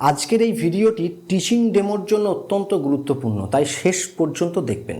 আজকের এই ভিডিওটি টিচিং ডেমোর জন্য অত্যন্ত গুরুত্বপূর্ণ, তাই শেষ পর্যন্ত দেখবেন।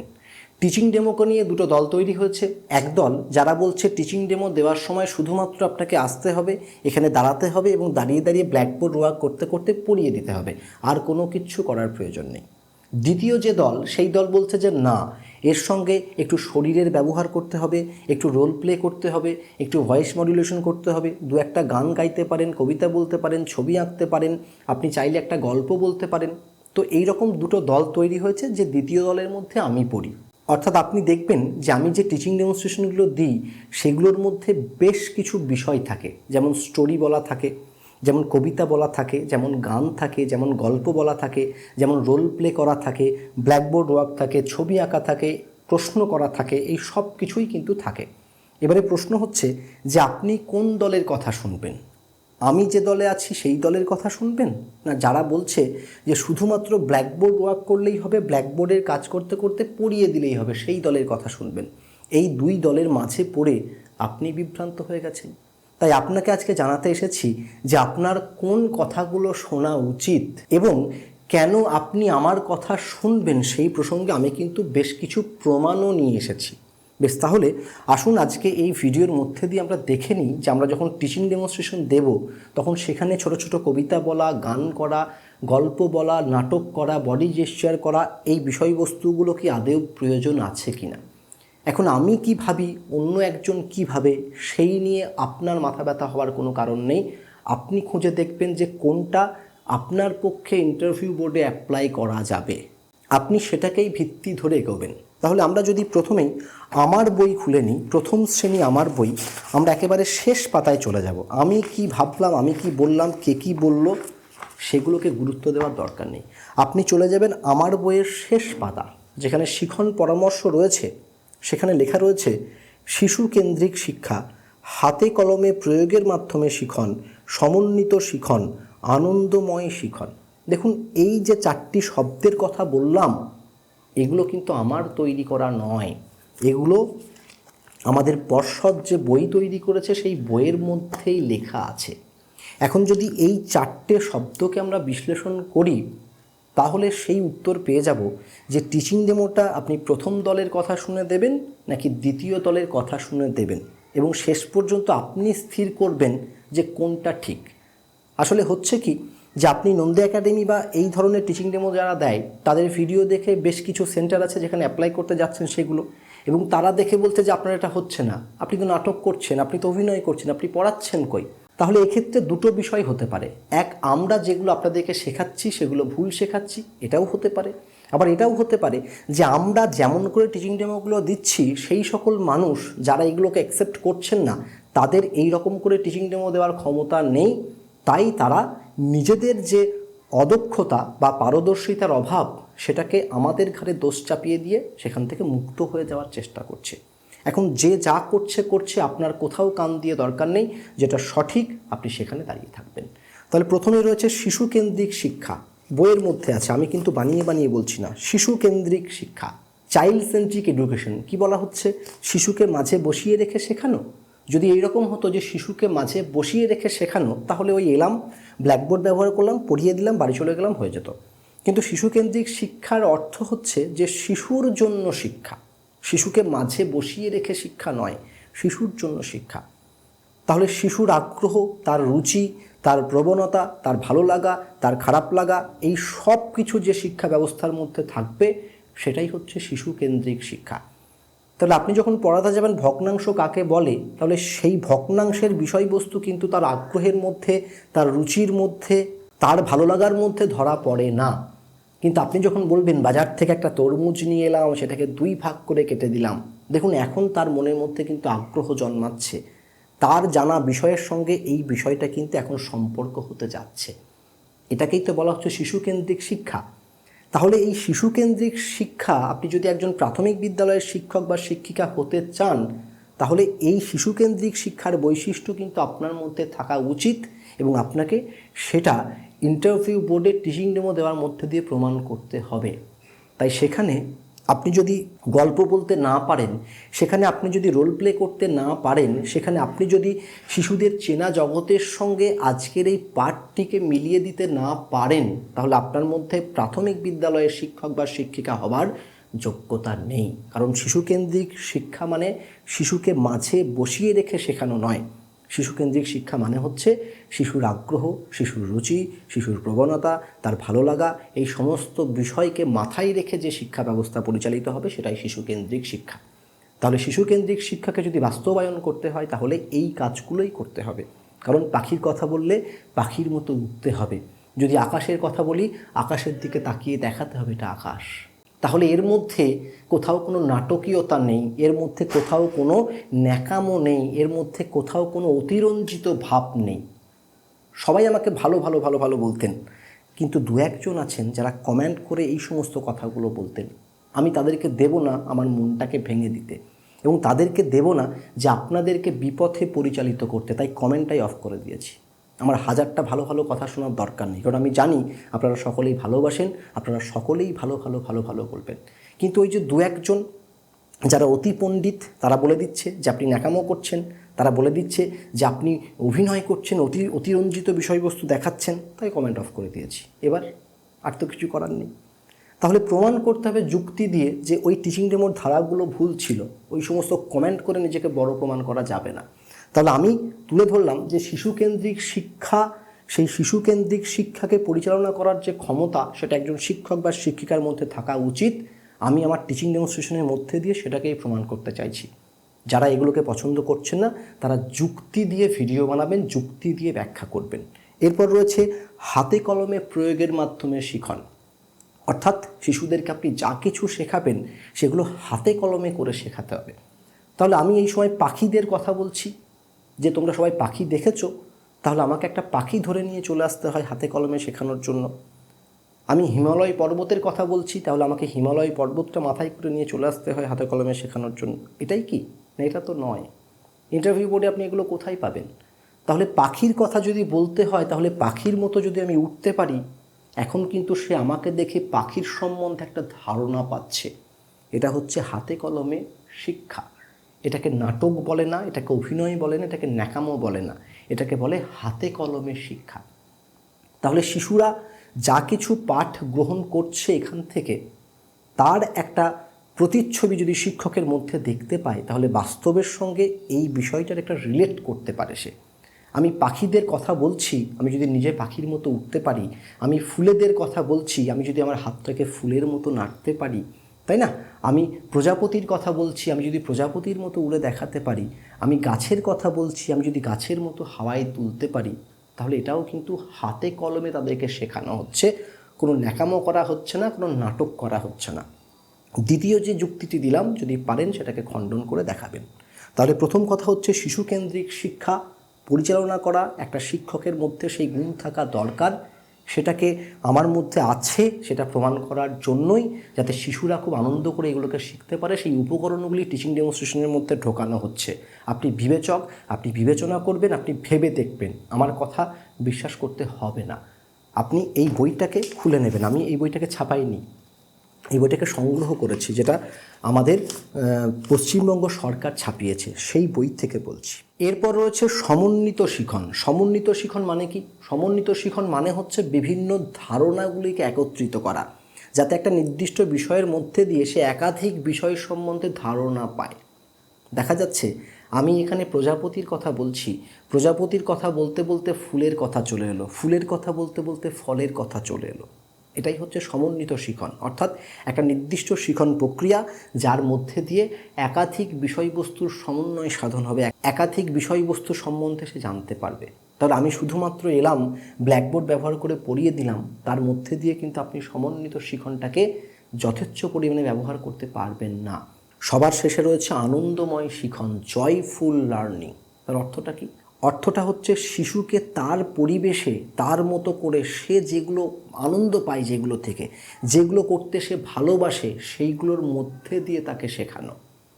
টিচিং ডেমোকে নিয়ে দুটো দল তৈরি হয়েছে। একদল যারা বলছে টিচিং ডেমো দেওয়ার সময় শুধুমাত্র আপনাকে আসতে হবে, এখানে দাঁড়াতে হবে এবং দাঁড়িয়ে দাঁড়িয়ে ব্ল্যাকবোর্ড ওয়ার্ক করতে করতে পড়িয়ে দিতে হবে। আর কোনো কিচ্ছু করার প্রয়োজন নেই। দ্বিতীয় যে দল, সেই দল বলছে যে না এর সঙ্গে একটু শরীরের ব্যবহার করতে হবে, একটু রোল প্লে করতে হবে, একটু ভয়েস মডুলেশন করতে হবে, দু একটা গান গাইতে পারেন, কবিতা বলতে পারেন, ছবি আঁকতে পারেন, আপনি চাইলে একটা গল্প বলতে পারেন। তো এই রকম দুটো দল তৈরি হয়েছে যে দ্বিতীয় দলের মধ্যে আমি পড়ি। অর্থাৎ আপনি দেখবেন যে আমি যে টিচিং ডেমনস্ট্রেশনগুলো দিই, সেগুলোর মধ্যে বেশ কিছু বিষয় থাকে। যেমন স্টোরি বলা থাকে যেমন কবিতা বলা থাকে, যেমন গান থাকে, যেমন গল্প বলা থাকে, যেমন রোল প্লে করা থাকে ব্ল্যাকবোর্ড ওয়ার্ক থাকে, ছবি আঁকা থাকে, প্রশ্ন করা থাকে, এই সব কিছুই কিন্তু থাকে। এবারে প্রশ্ন হচ্ছে যে আপনি কোন দলের কথা শুনবেন? আমি যে দলে আছি সেই দলের কথা শুনবেন? না, যারা বলছে যে শুধুমাত্র ব্ল্যাকবোর্ড ওয়ার্ক করলেই হবে ব্ল্যাকবোর্ডের কাজ করতে করতে পড়িয়ে দিলেই হবে, সেই দলের কথা শুনবেন। এই দুই দলের মাঝে পড়ে আপনি বিভ্রান্ত হয়ে গেছেন। তাই আপনাকে আজকে জানাতে এসেছি যে আপনার কোন কথাগুলো শোনা উচিত এবং কেন আপনি আমার কথা শুনবেন সেই প্রসঙ্গে আমি কিন্তু বেশ কিছু প্রমাণও নিয়ে এসেছি। বেশ, তাহলে আসুন আজকে এই ভিডিওর মধ্যে দিয়ে আমরা দেখে নিই যে আমরা যখন টিচিং ডেমনস্ট্রেশন দেব, তখন সেখানে ছোট ছোট কবিতা বলা, গান করা, গল্প বলা, নাটক করা বডি জেস্চার করা, এই বিষয়বস্তুগুলো কি আদেও প্রয়োজন আছে কিনা? এখন আমি কি ভাবি, অন্য একজন কি ভাবে, সেই নিয়ে আপনার মাথা ব্যথা হওয়ার কোনো কারণ নেই। আপনি খুঁজে দেখবেন যে কোনটা আপনার পক্ষে ইন্টারভিউ বোর্ডে অ্যাপ্লাই করা যাবে। আপনি সেটাকেই ভিত্তি ধরে এগোবেন। তাহলে আমরা যদি প্রথমেই আমার বই খুলে নিই, প্রথম শ্রেণি আমার বই, আমরা একেবারে শেষ পাতায় চলে যাব। আমি কি ভাবলাম, আমি কি বললাম, কে কি বলল, সেগুলোকে গুরুত্ব দেওয়ার দরকার নেই। আপনি চলে যাবেন আমার বইয়ের শেষ পাতা, যেখানে শিখন পরামর্শ রয়েছে। সেখানে লেখা রয়েছে শিশু কেন্দ্রিক শিক্ষা, হাতে কলমে প্রয়োগের মাধ্যমে শিখন, সমন্বিত শিখন, আনন্দময় শিখন। দেখুন, এই যে চারটি শব্দের কথা বললাম, এগুলো কিন্তু আমার তৈরি করা নয়। এগুলো আমাদের পর্ষদ যে বই তৈরি করেছে, সেই বইয়ের মধ্যেই লেখা আছে। এখন যদি এই চারটে শব্দকে আমরা বিশ্লেষণ করি তাহলে সেই উত্তর পেয়ে যাব যে টিচিং ডেমোটা আপনি প্রথম দলের কথা শুনে দেবেন নাকি দ্বিতীয় দলের কথা শুনে দেবেন? এবং শেষ পর্যন্ত আপনি স্থির করবেন যে কোনটা ঠিক। আসলে হচ্ছে কি যে আপনি নন্দী একাডেমি বা এই ধরনের টিচিং ডেমো যারা দেয়, তাদের ভিডিও দেখে বেশ কিছু সেন্টার আছে যেখানে অ্যাপ্লাই করতে যাচ্ছেন সেগুলো। এবং তারা দেখে বলছে যে আপনার এটা হচ্ছে না। আপনি তো নাটক করছেন, আপনি তো অভিনয় করছেন, আপনি পড়াচ্ছেন কই? তাহলে এক্ষেত্রে দুটো বিষয় হতে পারে। এক, আমরা যেগুলো আপনাদেরকে শেখাচ্ছি, সেগুলো ভুল শেখাচ্ছি, এটাও হতে পারে। আবার এটাও হতে পারে যে আমরা যেমন করে টিচিং ডেমোগুলো দিচ্ছি, সেই সকল মানুষ যারা এগুলোকে অ্যাকসেপ্ট করছেন না, তাদের এই রকম করে টিচিং ডেমো দেওয়ার ক্ষমতা নেই। তাই তারা নিজেদের যে অদক্ষতা বা পারদর্শিতার অভাব, সেটাকে আমাদের ঘাড়ে দোষ চাপিয়ে দিয়ে সেখান থেকে মুক্ত হয়ে যাওয়ার চেষ্টা করছে। এখন যে যা করছে করছে আপনার কোথাও কান দিয়ে দরকার নেই, যেটা সঠিক, আপনি সেখানে দাঁড়িয়ে থাকবেন। তাহলে প্রথমে রয়েছে শিশু কেন্দ্রিক শিক্ষা। বইয়ের মধ্যে আছে, আমি কিন্তু বানিয়ে বানিয়ে বলছি না শিশু কেন্দ্রিক শিক্ষা। চাইল্ড সেন্ট্রিক এডুকেশন কি বলা হচ্ছে? শিশুকে মাঝে বসিয়ে রেখে শেখানো? যদি এইরকম হতো যে শিশুকে মাঝে বসিয়ে রেখে শেখানো, তাহলে ওই এলাম, ব্ল্যাকবোর্ড ব্যবহার করলাম, পড়িয়ে দিলাম, বাড়ি চলে গেলাম, হয়ে যেত। কিন্তু শিশুকেন্দ্রিক শিক্ষার অর্থ হচ্ছে যে শিশুর জন্য শিক্ষা। শিশুকে মাঝে বসিয়ে রেখে শিক্ষা নয়, শিশুর জন্য শিক্ষা। তাহলে শিশুর আগ্রহ, তার রুচি, তার প্রবণতা, তার ভালো লাগা, তার খারাপ লাগা, এই সব কিছু যে শিক্ষা ব্যবস্থার মধ্যে থাকবে, সেটাই হচ্ছে শিশু কেন্দ্রিক শিক্ষা। তাহলে আপনি যখন পড়াতে যাবেন, ভগ্নাংশ কাকে বলে, তাহলে সেই ভগ্নাংশের বিষয়বস্তু কিন্তু তার আগ্রহের মধ্যে, তার রুচির মধ্যে, তার ভালো লাগার মধ্যে ধরা পড়ে না। কিন্তু আপনি যখন বলবেন, বাজার থেকে একটা তরমুজ নিয়ে এলাম, সেটাকে দুই ভাগ করে কেটে দিলাম। দেখুন, এখন তার মনের মধ্যে কিন্তু আগ্রহ জন্মাচ্ছে। তার জানা বিষয়ের সঙ্গে এই বিষয়টা কিন্তু এখন সম্পর্ক হতে যাচ্ছে। এটাকেই তো বলা হচ্ছে শিশুকেন্দ্রিক শিক্ষা। তাহলে এই শিশুকেন্দ্রিক শিক্ষা, আপনি যদি একজন প্রাথমিক বিদ্যালয়ের শিক্ষক বা শিক্ষিকা হতে চান, তাহলে এই শিশুকেন্দ্রিক শিক্ষার বৈশিষ্ট্য কিন্তু আপনার মধ্যে থাকা উচিত এবং আপনাকে সেটা ইন্টারভিউ বোর্ডে টিচিং ডেমো দেওয়ার মধ্যে দিয়ে প্রমাণ করতে হবে। তাই সেখানে আপনি যদি গল্প বলতে না পারেন, সেখানে আপনি যদি রোল প্লে করতে না পারেন, সেখানে আপনি যদি শিশুদের চেনা জগতের সঙ্গে আজকের এই পাঠটিকে মিলিয়ে দিতে না পারেন, তাহলে আপনার মধ্যে প্রাথমিক বিদ্যালয়ের শিক্ষক বা শিক্ষিকা হবার যোগ্যতা নেই। কারণ শিশুকেন্দ্রিক শিক্ষা মানে শিশুকে মাঝে বসিয়ে রেখে শেখানো নয়। শিশুকেন্দ্রিক শিক্ষা মানে হচ্ছে শিশুর আগ্রহ, শিশুর রুচি, শিশুর প্রবণতা, তার ভালো লাগা, এই সমস্ত বিষয়কে মাথায় রেখে যে শিক্ষা ব্যবস্থা পরিচালিত হবে সেটাই শিশুকেন্দ্রিক শিক্ষা। তাহলে শিশুকেন্দ্রিক শিক্ষাকে যদি বাস্তবায়ন করতে হয়, তাহলে এই কাজগুলোই করতে হবে। কারণ পাখির কথা বললে পাখির মতো উঠতে হবে। যদি আকাশের কথা বলি, আকাশের দিকে তাকিয়ে দেখাতে হবে এটা আকাশ। তাহলে এর মধ্যে কোথাও কোনো নাটকীয়তা নেই, এর মধ্যে কোথাও কোনো ন্যাকামো নেই, এর মধ্যে কোথাও কোনো অতিরঞ্জিত ভাব নেই। সবাই আমাকে ভালো ভালো ভালো ভালো বলতেন, কিন্তু দু একজন আছেন যারা কমেন্ট করে এই সমস্ত কথাগুলো বলতেন। আমি তাদেরকে দেব না আমার মনটাকে ভেঙে দিতে, এবং তাদেরকে দেব না যে আপনাদেরকে বিপথে পরিচালিত করতে। তাই কমেন্টটাই অফ করে দিয়েছি। আমার হাজারটা ভালো ভালো কথা শোনার দরকার নেই। কারণ আমি জানি আপনারা সকলেই ভালোবাসেন, আপনারা সকলেই ভালো ভালো ভালো ভালো বলবেন। কিন্তু ওই যে দু একজন যারা অতি পণ্ডিত, তারা বলে দিচ্ছে যে আপনি ন্যাকামো করছেন, তারা বলে দিচ্ছে যে আপনি অভিনয় করছেন, অতি অতিরঞ্জিত বিষয়বস্তু দেখাচ্ছেন, তাই কমেন্ট অফ করে দিয়েছি। এবার আর তো কিছু করার নেই। তাহলে প্রমাণ করতে হবে যুক্তি দিয়ে যে ওই টিচিং ডেমোর ধারাগুলো ভুল ছিল, ওই সমস্ত কমেন্ট করে নিজেকে বড় প্রমাণ করা যাবে না। তাহলে আমি তুলে ধরলাম যে শিশুকেন্দ্রিক শিক্ষা, সেই শিশুকেন্দ্রিক শিক্ষাকে পরিচালনা করার যে ক্ষমতা, সেটা একজন শিক্ষক বা শিক্ষিকার মধ্যে থাকা উচিত। আমি আমার টিচিং ডেমনস্ট্রেশনের মধ্যে দিয়ে সেটাকেই প্রমাণ করতে চাইছি। যারা এগুলোকে পছন্দ করছেন না, তারা যুক্তি দিয়ে ভিডিও বানাবেন, যুক্তি দিয়ে ব্যাখ্যা করবেন। এরপর রয়েছে হাতে কলমে প্রয়োগের মাধ্যমে শিখন। অর্থাৎ শিশুদেরকে আপনি যা কিছু শেখাবেন, সেগুলো হাতে কলমে করে শেখাতে হবে। তাহলে আমি এই সময় পাখিদের কথা বলছি। যে তোমরা সবাই পাখি দেখেছ, তাহলে আমাকে একটা পাখি ধরে নিয়ে চলে আসতে হয় হাতে কলমে শেখানোর জন্য। আমি হিমালয় পর্বতের কথা বলছি, তাহলে আমাকে হিমালয় পর্বতটা মাথায় করে নিয়ে চলে আসতে হয় হাতে কলমে শেখানোর জন্য। এটাই কি? না, এটা তো নয়। ইন্টারভিউ বোর্ডে আপনি এগুলো কোথায় পাবেন? তাহলে পাখির কথা যদি বলতে হয়, তাহলে পাখির মতো যদি আমি উঠতে পারি, এখন কিন্তু সে আমাকে দেখে পাখির সম্বন্ধে একটা ধারণা পাচ্ছে। এটা হচ্ছে হাতে কলমে শিক্ষা। এটাকে নাটক বলে না, এটাকে অভিনয় বলে না, এটাকে ন্যাকামো বলে না, এটাকে বলে হাতে কলমের শিক্ষা। তাহলে শিশুরা যা কিছু পাঠ গ্রহণ করছে এখান থেকে, তার একটা প্রতিচ্ছবি যদি শিক্ষকের মধ্যে দেখতে পায়, তাহলে বাস্তবের সঙ্গে এই বিষয়টার একটা রিলেট করতে পারে সে। আমি পাখিদের কথা বলছি, আমি যদি নিজে পাখির মতো উঠতে পারি, আমি ফুলেদের কথা বলছি, আমি যদি আমার হাতটাকে ফুলের মতো নাড়তে পারি তাই না? আমি প্রজাপতির কথা বলছি, আমি যদি প্রজাপতির মতো উড়ে দেখাতে পারি, আমি গাছের কথা বলছি, আমি যদি গাছের মতো হাওয়ায় তুলতে পারি, তাহলে এটাও কিন্তু হাতে কলমে তাদেরকে শেখানো হচ্ছে। কোনো ন্যাকামো করা হচ্ছে না, কোনো নাটক করা হচ্ছে না। দ্বিতীয় যে যুক্তিটি দিলাম, যদি পারেন সেটাকে খণ্ডন করে দেখাবেন। তাহলে প্রথম কথা হচ্ছে শিশুকেন্দ্রিক শিক্ষা, পরিচালনা করা, একটা শিক্ষকের মধ্যে সেই গুণ থাকা দরকার। সেটাকে আমার মধ্যে আছে, সেটা প্রমাণ করার জন্যই যাতে শিশুরা খুব আনন্দ করে এগুলোকে শিখতে পারে, সেই উপকরণগুলি টিচিং ডেমনস্ট্রেশনের মধ্যে ঢোকানো হচ্ছে। আপনি বিবেচক, আপনি বিবেচনা করবেন, আপনি ভেবে দেখবেন। আমার কথা বিশ্বাস করতে হবে না। আপনি এই বইটাকে খুলে নেবেন। আমি এই বইটাকে ছাপাইনি। এই বইটাকে সংগ্রহ করেছি, যেটা আমাদের পশ্চিমবঙ্গ সরকার ছাপিয়েছে, সেই বই থেকে বলছি। এরপর রয়েছে সমন্বিত শিখন। সমন্বিত শিখন মানে কি? সমন্বিত শিখন মানে হচ্ছে বিভিন্ন ধারণাগুলিকে একত্রিত করা, যাতে একটা নির্দিষ্ট বিষয়ের মধ্যে দিয়ে সে একাধিক বিষয় সম্বন্ধে ধারণা পায়। দেখা যাচ্ছে, আমি এখানে প্রজাপতির কথা বলছি, প্রজাপতির কথা বলতে বলতে ফুলের কথা চলে এলো, ফুলের কথা বলতে বলতে ফলের কথা চলে এলো। এটাই হচ্ছে সমন্বিত শিখন। অর্থাৎ একটা নির্দিষ্ট শিখন প্রক্রিয়া যার মধ্যে দিয়ে একাধিক বিষয়বস্তুর সমন্বয় সাধন হবে। একাধিক বিষয়বস্তু সম্বন্ধে সে জানতে পারবে। তাহলে আমি শুধুমাত্র এলাম ব্ল্যাকবোর্ড ব্যবহার করে পড়িয়ে দিলাম, তার মধ্যে দিয়ে কিন্তু আপনি সমন্বিত শিখনটাকে যথেচ্ছ পরিমাণে ব্যবহার করতে পারবেন না। সবার শেষে রয়েছে আনন্দময় শিখন জয়ফুল লার্নিং তার অর্থটা কি? অর্থটা হচ্ছে শিশুকে তার পরিবেশে, তার মতো করে সে যেগুলো আনন্দ পায় যেগুলো থেকে, যেগুলো করতে সে ভালোবাসে সেইগুলোর মধ্যে দিয়ে তাকে শেখানো।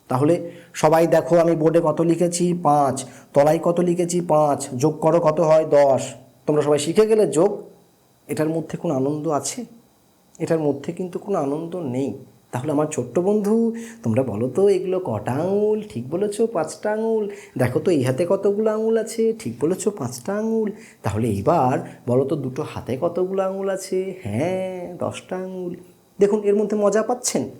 তাহলে সবাই দেখো আমি বোর্ডে কত লিখেছি? পাঁচ। তলায় কত লিখেছি? পাঁচ। যোগ করো কত হয়? দশ। তোমরা সবাই শিখে গেলে যোগ? এটার মধ্যে কোনো আনন্দ আছে? এটার মধ্যে কিন্তু কোনো আনন্দ নেই। তাহলে আমার ছোট্ট বন্ধু, তোমরা বলো তো, এগুলো কটা আঙুল? ঠিক বলেছ, পাঁচটা আঙুল। দেখো তো, এই হাতে কতগুলো আঙুল আছে? ঠিক বলেছ, পাঁচটা আঙুল। তাহলে এইবার বলো তো, দুটো হাতে কতগুলো আঙুল আছে? হ্যাঁ দশটা আঙুল। দেখুন, এর মধ্যে মজা পাচ্ছেন?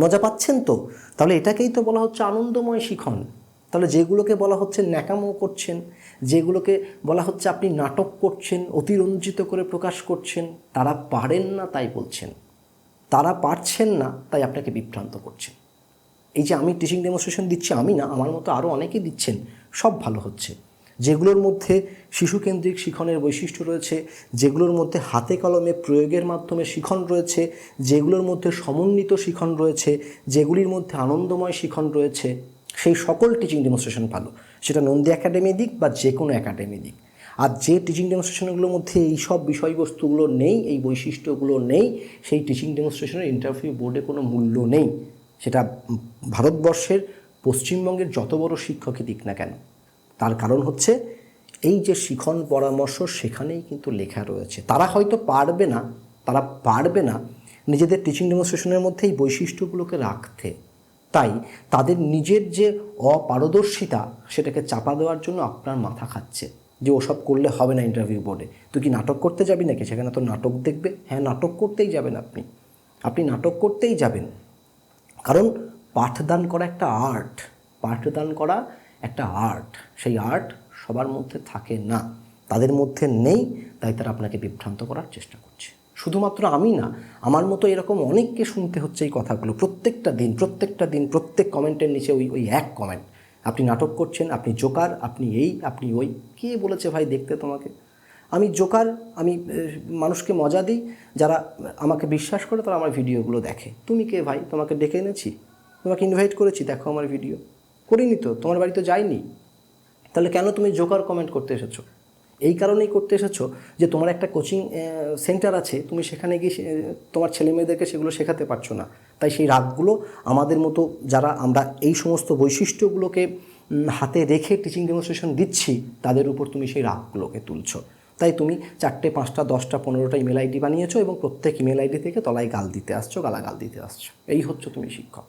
মজা পাচ্ছেন তো? তাহলে এটাকেই তো বলা হচ্ছে আনন্দময় শিখন। তাহলে যেগুলোকে বলা হচ্ছে ন্যাকামো করছেন, যেগুলোকে বলা হচ্ছে আপনি নাটক করছেন, অতিরঞ্জিত করে প্রকাশ করছেন, তারা পারেন না তাই বলছেন। তারা পারছেন না, তাই আপনাকে বিভ্রান্ত করছেন এই যে আমি টিচিং ডেমনস্ট্রেশন দিচ্ছি, আমি না, আমার মতো আরও অনেকেই দিচ্ছেন, সব ভালো হচ্ছে। যেগুলোর মধ্যে শিশুকেন্দ্রিক শিখনের বৈশিষ্ট্য রয়েছে, যেগুলোর মধ্যে হাতে কলমে প্রয়োগের মাধ্যমে শিখন রয়েছে, যেগুলোর মধ্যে সমন্বিত শিখন রয়েছে, যেগুলির মধ্যে আনন্দময় শিখন রয়েছে, সেই সকল টিচিং ডেমনস্ট্রেশন ভালো। সেটা নন্দী একাডেমি দিক বা যে কোনো একাডেমি দিক। আর যে টিচিং ডেমনস্ট্রেশনগুলোর মধ্যে এই সব বিষয়বস্তুগুলো নেই, এই বৈশিষ্ট্যগুলো নেই, সেই টিচিং ডেমনস্ট্রেশনের ইন্টারভিউ বোর্ডে কোনো মূল্য নেই। সেটা ভারতবর্ষের পশ্চিমবঙ্গের যত বড় শিক্ষকই দিক না কেন। তার কারণ হচ্ছে, এই যে শিখন পরামর্শ সেখানেই কিন্তু লেখা রয়েছে। তারা হয়তো পারবে না, তারা পারবে না নিজেদের টিচিং ডেমনস্ট্রেশনের মধ্যে এই বৈশিষ্ট্যগুলোকে রাখতে। তাই তাদের নিজের যে অপারদর্শিতা, সেটাকে চাপা দেওয়ার জন্য আপনার মাথা খাচ্ছে। যে ওসব করলে হবে না ইন্টারভিউ বোর্ডে তুই কি নাটক করতে যাবি নাকি? সেখানে তো নাটক দেখবে। হ্যাঁ নাটক করতেই যাবেন আপনি। আপনি নাটক করতেই যাবেন। কারণ পাঠদান করা একটা আর্ট পাঠদান করা একটা আর্ট সেই আর্ট সবার মধ্যে থাকে না। তাদের মধ্যে নেই, তাই তারা আপনাকে বিভ্রান্ত করার চেষ্টা করছে। শুধুমাত্র আমি না, আমার মতো এরকম অনেককে শুনতে হচ্ছে এই কথাগুলো। প্রত্যেকটা দিন প্রত্যেকটা দিন, প্রত্যেক কমেন্টের নিচে ওই ওই এক কমেন্ট আপনি নাটক করছেন, আপনি জোকার, আপনি এই, আপনি ওই। কে বলেছে ভাই দেখতে তোমাকে? আমি জোকার, আমি মানুষকে মজা দিই, যারা আমাকে বিশ্বাস করে তারা আমার ভিডিওগুলো দেখে। তুমি কে ভাই? তোমাকে ডেকে এনেছি? তোমাকে ইনভাইট করেছি, দেখো আমার ভিডিও। করিনি তো, তোমার বাড়িতে যাইনি তাহলে কেন তুমি জোকার কমেন্ট করতে এসেছ? এই কারণেই করতে এসেছ যে তোমার একটা কোচিং সেন্টার আছে, তুমি সেখানে গিয়ে তোমার ছেলে মেয়েদেরকে সেগুলো শেখাতে পারছ না। তাই সেই রাগগুলো আমাদের মতো যারা আমরা এই সমস্ত বৈশিষ্ট্যগুলোকে হাতে রেখে টিচিং ডেমনস্ট্রেশন দিচ্ছি, তাদের উপর তুমি সেই রাগগুলোকে তুলছো। তাই তুমি চারটে, পাঁচটা, দশটা, পনেরোটা ইমেল আইডি বানিয়েছো এবং প্রত্যেক ইমেল আইডি থেকে তলায় গাল দিতে আসছো, গালাগাল দিতে আসছো। এই হচ্ছে তুমি শিক্ষক।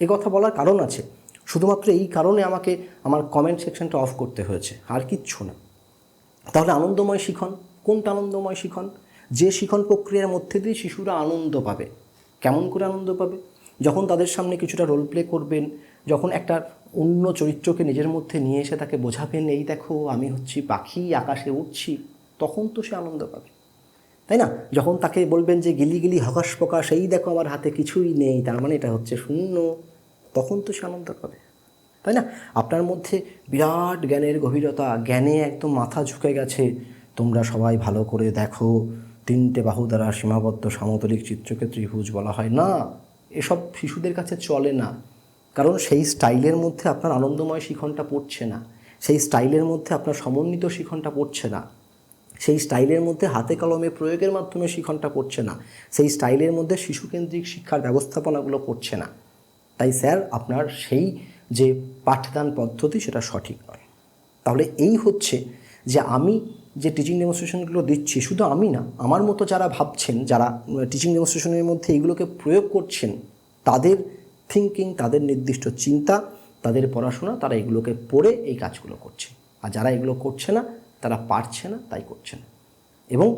এ কথা বলার কারণ আছে। শুধুমাত্র এই কারণে আমাকে আমার কমেন্ট সেকশনটা অফ করতে হয়েছে। আর কিচ্ছু না। তাহলে আনন্দময় শিখন, কোনটা আনন্দময় শিখন? যে শিখন প্রক্রিয়ার মধ্যে দিয়ে শিশুরা আনন্দ পাবে। কেমন করে আনন্দ পাবে? যখন তাদের সামনে কিছুটা রোল প্লে করবেন, যখন একটা অন্য চরিত্রকে নিজের মধ্যে নিয়ে এসে তাকে বোঝাবেন, এই দেখো, আমি হচ্ছি পাখি, আকাশে উঠছি তখন তো সে আনন্দ পাবে। তাই না? যখন তাকে বলবেন যে, গিলি গিলি, হকাশ প্রকাশ এই দেখো আমার হাতে কিছুই নেই, তার মানে এটা হচ্ছে শূন্য, তখন তো সে আনন্দ পাবে। তাই না? আপনার মধ্যে বিরাট জ্ঞানের গভীরতা, জ্ঞানে একদম মাথা ঝুঁকে গেছে। তোমরা সবাই ভালো করে দেখো। তিনটে বাহু দ্বারা সীমাবদ্ধ সামতলিক চিত্রকে ত্রিভুজ বলা হয়। না, এসব শিশুদের কাছে চলে না। কারণ সেই স্টাইলের মধ্যে আপনার আনন্দময় শিখনটা পড়ছে না। সেই স্টাইলের মধ্যে আপনার সমন্বিত শিখনটা পড়ছে না। সেই স্টাইলের মধ্যে হাতে কলমে প্রয়োগের মাধ্যমে শিখনটা পড়ছে না। সেই স্টাইলের মধ্যে শিশুকেন্দ্রিক শিক্ষার ব্যবস্থাপনাগুলো পড়ছে না। তাই স্যার, আপনার সেই যে পাঠদান পদ্ধতি সেটা সঠিক নয়। তাহলে এই হচ্ছে যে আমি যে টিচিং ডেমনস্ট্রেশনগুলো দিচ্ছি, শুধু আমি না, আমার মতো যারা ভাবছেন, যারা টিচিং ডেমনস্ট্রেশনের মধ্যে এগুলোকে প্রয়োগ করছেন, তাদের থিঙ্কিং তাদের নির্দিষ্ট চিন্তা, তাদের পড়াশোনা, তারা এগুলোকে পড়ে এই কাজগুলো করছে। আর যারা এগুলো করছে না, তারা পারছে না, তাই করছে না। এবং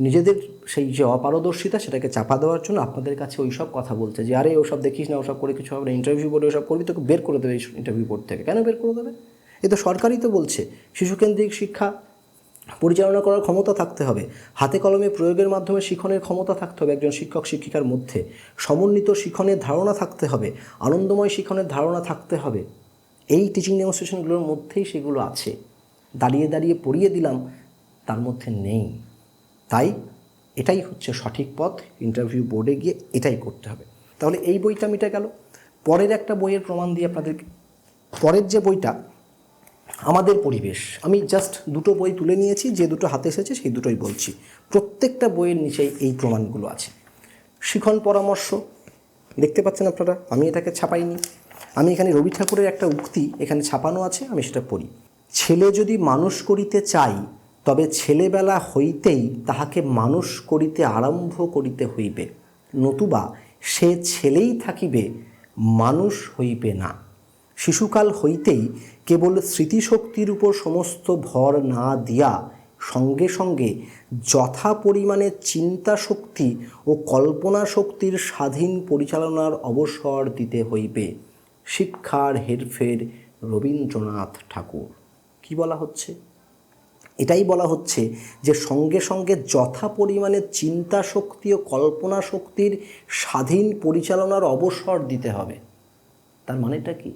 নিজেদের সেই যে অপারদর্শিতা সেটাকে চাপা দেওয়ার জন্য আপনাদের কাছে ওই সব কথা বলছে যে, আরে, ওসব দেখিস না, ওসব করে কিছু হবে না ইন্টারভিউ বোর্ডে ওসব করবি, তোকে বের করে দেবে এই ইন্টারভিউ বোর্ড থেকে। কেন বের করে দেবে? এ তো সরকারই তো বলছে, শিশুকেন্দ্রিক শিক্ষা পরিচালনা করার ক্ষমতা থাকতে হবে। হাতে কলমে প্রয়োগের মাধ্যমে শিখনের ক্ষমতা থাকতে হবে একজন শিক্ষক, শিক্ষিকার মধ্যে। সমন্বিত শিখনের ধারণা থাকতে হবে, আনন্দময় শিখনের ধারণা থাকতে হবে। এই টিচিং ডেমনস্ট্রেশনগুলোর মধ্যেই সেগুলো আছে। দাঁড়িয়ে দাঁড়িয়ে পড়িয়ে দিলাম, তার মধ্যে নেই। তাই এটাই হচ্ছে সঠিক পথ ইন্টারভিউ বোর্ডে গিয়ে এটাই করতে হবে। তাহলে এই বইটা মিটে গেল। পরের একটা বইয়ের প্রমাণ দিয়ে আপনাদেরকে পরের যে বইটা, আমাদের পরিবেশ। আমি জাস্ট দুটো বই তুলে নিয়েছি, যে দুটো হাতে এসেছে সেই দুটোই বলছি। প্রত্যেকটা বইয়ের নিচেই এই প্রমাণগুলো আছে। শিখন পরামর্শ, দেখতে পাচ্ছেন আপনারা, আমি এটাকে ছাপাইনি। আমি এখানে রবি ঠাকুরের একটা উক্তি এখানে ছাপানো আছে, আমি সেটা পড়ি। ছেলে যদি মানুষ করিতে চাই তবে ছেলেবেলা হইতেই তাহাকে মানুষ করিতে আরম্ভ করিতে হইবে, নতুবা সে ছেলেই থাকিবে, মানুষ হইবে না। শিশুকাল হইতেই কেবল স্মৃতিশক্তির উপর সমস্ত ভর না দিয়া সঙ্গে সঙ্গে যথা পরিমাণে চিন্তা শক্তি ও কল্পনা শক্তির স্বাধীন পরিচালনার অবসর দিতে হইবে, শিক্ষার হেরফের রবীন্দ্রনাথ ঠাকুর। কি বলা হচ্ছে? এটাই বলা হচ্ছে যে সঙ্গে সঙ্গে যথা পরিমাণে চিন্তা শক্তি ও কল্পনা শক্তির স্বাধীন পরিচালনার অবসর দিতে হবে। তার মানেটা কি?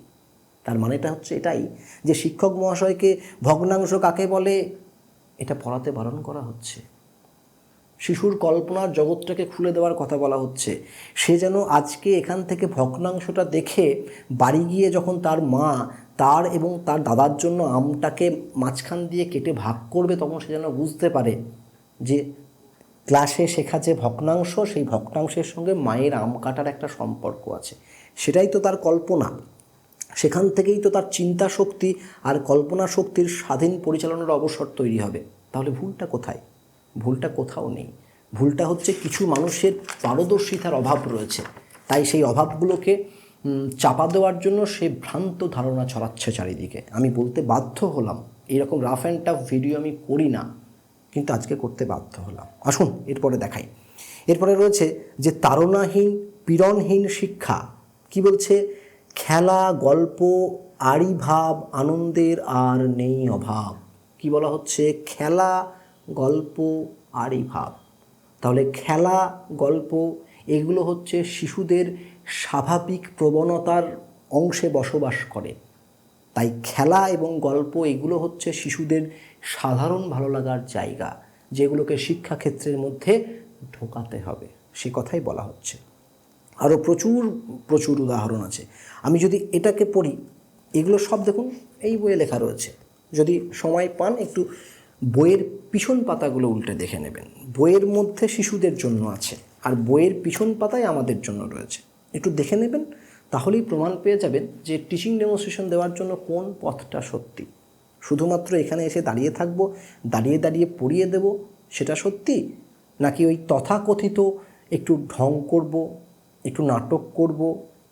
তার মানেটা হচ্ছে এটাই যে শিক্ষক মহাশয়কে ভগ্নাংশ কাকে বলে? এটা পড়াতে বারণ করা হচ্ছে। শিশুর কল্পনার জগৎটাকে খুলে দেওয়ার কথা বলা হচ্ছে। সে যেন আজকে এখান থেকে ভগ্নাংশটা দেখে বাড়ি গিয়ে যখন তার মা তার এবং তার দাদার জন্য আমটাকে মাঝখান দিয়ে কেটে ভাগ করবে, তখন সে যেন বুঝতে পারে যে ক্লাসে শেখা যে ভগ্নাংশ, সেই ভগ্নাংশের সঙ্গে মায়ের আম কাটার একটা সম্পর্ক আছে। সেটাই তো তার কল্পনা। সেখান থেকেই তো তার চিন্তা শক্তি আর কল্পনা শক্তির স্বাধীন পরিচালনার অবসর তৈরি হবে। তাহলে ভুলটা কোথায়? ভুলটা কোথাও নেই। ভুলটা হচ্ছে কিছু মানুষের পারদর্শিতার অভাব রয়েছে। তাই সেই অভাবগুলোকে চাপা দেওয়ার জন্য সে ভ্রান্ত ধারণা ছড়াচ্ছে চারিদিকে। আমি বলতে বাধ্য হলাম, এরকম রাফ অ্যান্ড টাফ ভিডিও আমি করি না, কিন্তু আজকে করতে বাধ্য হলাম। আসুন, এরপরে দেখাই। এরপরে রয়েছে যে তারণাহীন, পীড়নহীন শিক্ষা। কি বলছে? খেলা, গল্প, আড়িভাব, আনন্দের আর নেই অভাব। কি বলা হচ্ছে? খেলা, গল্প, আড়িভাব। তাহলে খেলা, গল্প, এগুলো হচ্ছে শিশুদের স্বাভাবিক প্রবণতার অংশে বসবাস করে। তাই খেলা এবং গল্প এগুলো হচ্ছে শিশুদের সাধারণ ভালো লাগার জায়গা, যেগুলোকে শিক্ষাক্ষেত্রের মধ্যে ঢোকাতে হবে। সে কথাই বলা হচ্ছে। আরও প্রচুর প্রচুর উদাহরণ আছে। আমি যদি এটাকে পড়ি, এগুলো সব দেখুন, এই বইয়ে লেখা রয়েছে। যদি সময় পান, একটু বইয়ের পিছন পাতাগুলো উল্টে দেখে নেবেন। বইয়ের মধ্যে শিশুদের জন্য আছে, আর বইয়ের পিছন পাতায় আমাদের জন্য রয়েছে। একটু দেখে নেবেন, তাহলেই প্রমাণ পেয়ে যাবেন যে টিচিং ডেমনস্ট্রেশন দেওয়ার জন্য কোন পথটা সত্যি। শুধুমাত্র এখানে এসে দাঁড়িয়ে থাকব, দাঁড়িয়ে দাঁড়িয়ে পড়িয়ে দেব, সেটা সত্যি? নাকি ওই তথাকথিত একটু ঢং করব, একটু নাটক করব,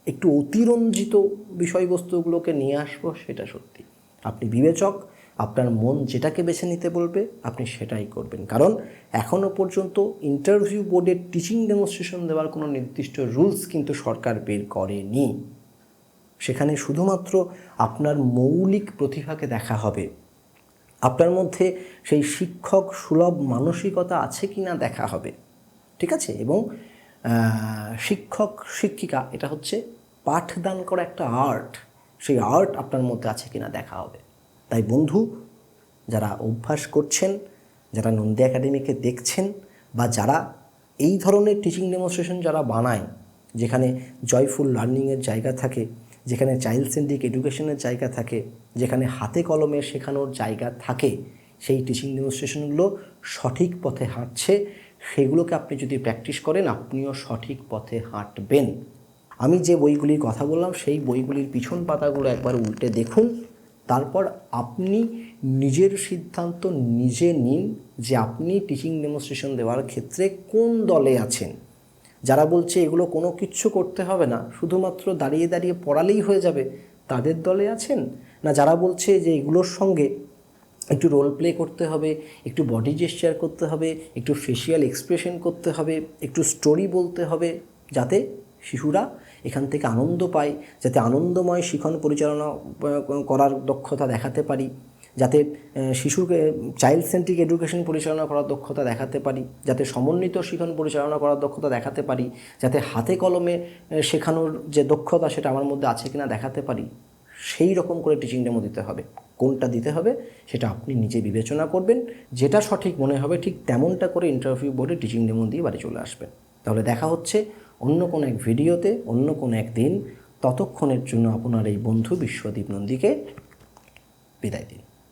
একটু অতিরঞ্জিত বিষয়বস্তুগুলোকে নিয়ে আসব, সেটা সত্যি? আপনি বিবেচক আপনার মন যেটাকে বেছে নিতে বলবে, আপনি সেটাই করবেন। কারণ এখনও পর্যন্ত ইন্টারভিউ বোর্ডের টিচিং ডেমনস্ট্রেশন দেওয়ার কোনো নির্দিষ্ট রুলস কিন্তু সরকার বের করেনি। সেখানে শুধুমাত্র আপনার মৌলিক প্রতিভাকে দেখা হবে। আপনার মধ্যে সেই শিক্ষক সুলভ মানসিকতা আছে কি না দেখা হবে। ঠিক আছে? এবং শিক্ষক, শিক্ষিকা, এটা হচ্ছে পাঠদান করা একটা আর্ট সেই আর্ট আপনার মধ্যে আছে কিনা দেখা হবে। তাই বন্ধু, যারা অভ্যাস করছেন, যারা নন্দী একাডেমিকে দেখছেন বা যারা এই ধরনের টিচিং ডেমনস্ট্রেশন যারা বানায়, যেখানে জয়ফুল লার্নিংয়ের জায়গা থাকে, যেখানে চাইল্ড সেন্ট্রিক এডুকেশনের জায়গা থাকে, যেখানে হাতে কলমে শেখানোর জায়গা থাকে, সেই টিচিং ডেমনস্ট্রেশনগুলো সঠিক পথে হাঁটছে, সেগুলোকে আপনি যদি প্র্যাকটিস করেন, আপনিও সঠিক পথে হাঁটবেন। আমি যে বইগুলির কথা বললাম, সেই বইগুলির পিছন পাতাগুলো একবার উল্টে দেখুন। তারপর আপনি নিজের সিদ্ধান্ত নিজে নিন যে আপনি টিচিং ডেমনস্ট্রেশন দেওয়ার ক্ষেত্রে কোন দলে আছেন। যারা বলছে এগুলো কোনো কিচ্ছু করতে হবে না, শুধুমাত্র দাঁড়িয়ে দাঁড়িয়ে পড়ালেই হয়ে যাবে, তাদের দলে আছেন? না যারা বলছে যে এগুলোর সঙ্গে একটু রোল প্লে করতে হবে, একটু বডি জেস্চার করতে হবে, একটু ফেসিয়াল এক্সপ্রেশন করতে হবে, একটু স্টোরি বলতে হবে, যাতে শিশুরা এখান থেকে আনন্দ পাই, যাতে আনন্দময় শিখন পরিচালনা করার দক্ষতা দেখাতে পারি, যাতে শিশুকে চাইল্ড সেন্ট্রিক এডুকেশন পরিচালনা করার দক্ষতা দেখাতে পারি, যাতে সমন্বিত শিখন পরিচালনা করার দক্ষতা দেখাতে পারি, যাতে হাতে কলমে শেখানোর যে দক্ষতা সেটা আমার মধ্যে আছে কিনা দেখাতে পারি, সেই রকম করে টিচিং ডেমো দিতে হবে। কোনটা দিতে হবে সেটা আপনি নিজে বিবেচনা করবেন, যেটা সঠিক মনে হবে ঠিক তেমনটা করে ইন্টারভিউ বোর্ডে টিচিং ডেমো দিয়ে বাড়ি চলে আসবেন। তাহলে দেখা হচ্ছে অন্য কোনো এক ভিডিওতে, অন্য কোনো এক দিন, ততক্ষণের জন্য আপনার এই বন্ধু বিশ্বদীপ নন্দীকে বিদায় দিন।